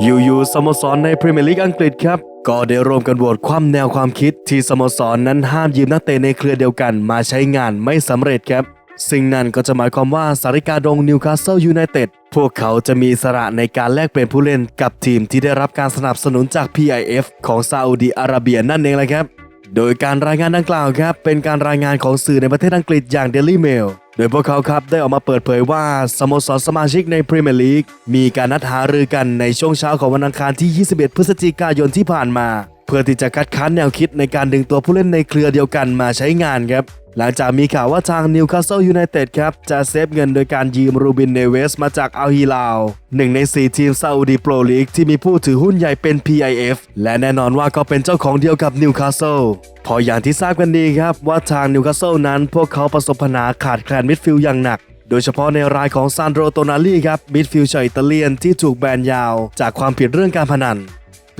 อยู่ๆสโมสรในพรีเมียร์ลีกอังกฤษครับ ก็ได้ร่วมกันโหวตคว่ำแนวความคิดที่สโมสรนั้นห้ามยืมนักเตะในเครือเดียวกันมาใช้งานไม่สำเร็จครับสิ่งนั้นก็จะหมายความว่าสาริกาดงนิวคาสเซิลยูไนเต็ดพวกเขาจะมีสระในการแลกเปลี่ยนผู้เล่นกับทีมที่ได้รับการสนับสนุนจาก PIF ของซาอุดีอาระเบียนั่นเองแหละครับ โดยการรายงานดังกล่าวครับเป็นการรายงานของสื่อในประเทศอังกฤษอย่าง Daily Mail โดยพวกเขาครับได้ออกมาเปิดเผยว่าสโมสรสมาชิกในพรีเมียร์ลีกมีการนัดหารือกันในช่วงเช้าของวันอังคารที่ 21 พฤศจิกายนที่ผ่านมา พื่อที่จะคัดค้านแนวคิดในการดึงตัวผู้เล่นในเครือเดียวกันมาใช้งานครับหลังจากมีข่าวว่าทางนิวคาสเซิลยูไนเต็ดครับ จะเซฟเงินโดยการยืมรูบินเนเวสมาจากอัลฮิลาลหนึ่งใน 4 ทีมซาอุดีโปรลีกที่มีผู้ถือหุ้นใหญ่เป็น PIF และแน่นอนว่าก็เป็นเจ้าของเดียวกับนิวคาสเซิลพออย่างที่ทราบกันดีครับว่าทางนิวคาสเซิลนั้นพวกเขาประสบปัญหาขาดแคลนมิดฟิลด์อย่างหนักโดยเฉพาะในรายของซานโดรโตนาลีครับมิดฟิลด์ชาวอิตาเลียนที่ถูกแบนยาว จากความผิดเรื่องการพนัน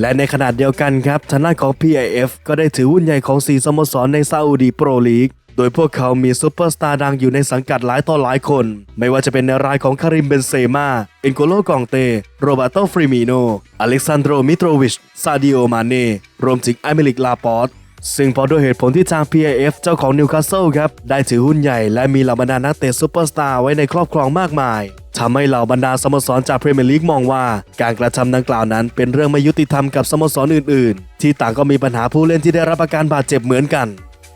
และในขณะเดียวกันครับทางด้านของ PIF ก็ได้ถือหุ้นใหญ่ของ4สโมสรในซาอุดีโปรลีก โดยพวกเขามีซูเปอร์สตาร์ดังอยู่ในสังกัดหลายต่อหลายคน ไม่ว่าจะเป็นในรายของคาริมเบนเซมาเอ็นโกโลกองเต โรบัโตฟริมิโน อเล็กซานโดรมิโตรวิช ซาดิโอ มาเน่ รวมถึงอเมลิกลาปอร์ตซึ่งเพอด้วยเหตุผลที่ทาง PIF เจ้าของนิวคาสเซิลครับ ได้ถือหุ้นใหญ่และมีเหล่าบรรดานักเตะซูเปอร์สตาร์ไว้ในครอบครองมากมาย ทำให้เหล่าบรรดาสโมสรจากพรีเมียร์ลีกมองว่า การกระทำดังกล่าวนั้น เป็นเรื่องไม่ยุติธรรมกับสโมสรอื่น ๆ ที่ต่างก็มีปัญหาผู้เล่นที่ได้รับอาการบาดเจ็บเหมือนกัน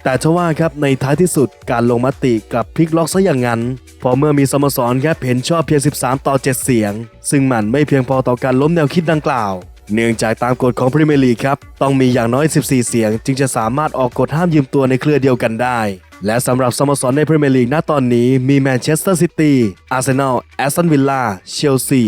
แต่ทว่าครับในท้ายที่สุดการลงมติกลับพลิกล็อกซะอย่างนั้นเพอเมื่อมีสโมสรครับเห็นชอบเพียง 13 ต่อ 7 เสียง ซึ่งมันไม่เพียงพอต่อการล้มแนวคิดดังกล่าวเนื่องจากตามกฎของพรีเมียร์ลีกครับ ต้องมีอย่างน้อย 14 เสียง จึงจะสามารถออกกฎห้ามยืมตัวในเครือเดียวกันได้ และสำหรับสโมสรในพรีเมียร์ลีกณตอนนี้มีแมนเชสเตอร์ซิตี้ อาร์เซนอล แอสตันวิลล่า เชลซี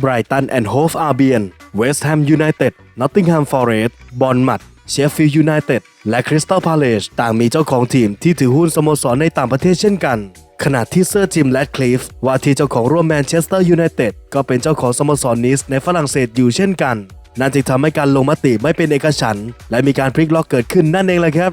ไบรตันแอนด์โฮฟอาร์เบียน เวสต์แฮมยูไนเต็ด นอตติงแฮมฟอร์เรสต์ บอลมัด เชฟฟิลด์ยูไนเต็ด และคริสตัลพาเลชต่างมีเจ้าของทีมที่ถือหุ้นสโมสรในต่างประเทศเช่นกัน ขณะที่เซอร์จิมแลดคลิฟว่าที่เจ้าของร่วมแมนเชสเตอร์ยูไนเต็ดก็เป็นเจ้าของสโมสรนิสในฝรั่งเศสอยู่เช่นกันนั่นจึงทำให้การลงมติไม่เป็นเอกฉันท์และมีการพลิกล็อกเกิดขึ้นนั่นเองแหละครับ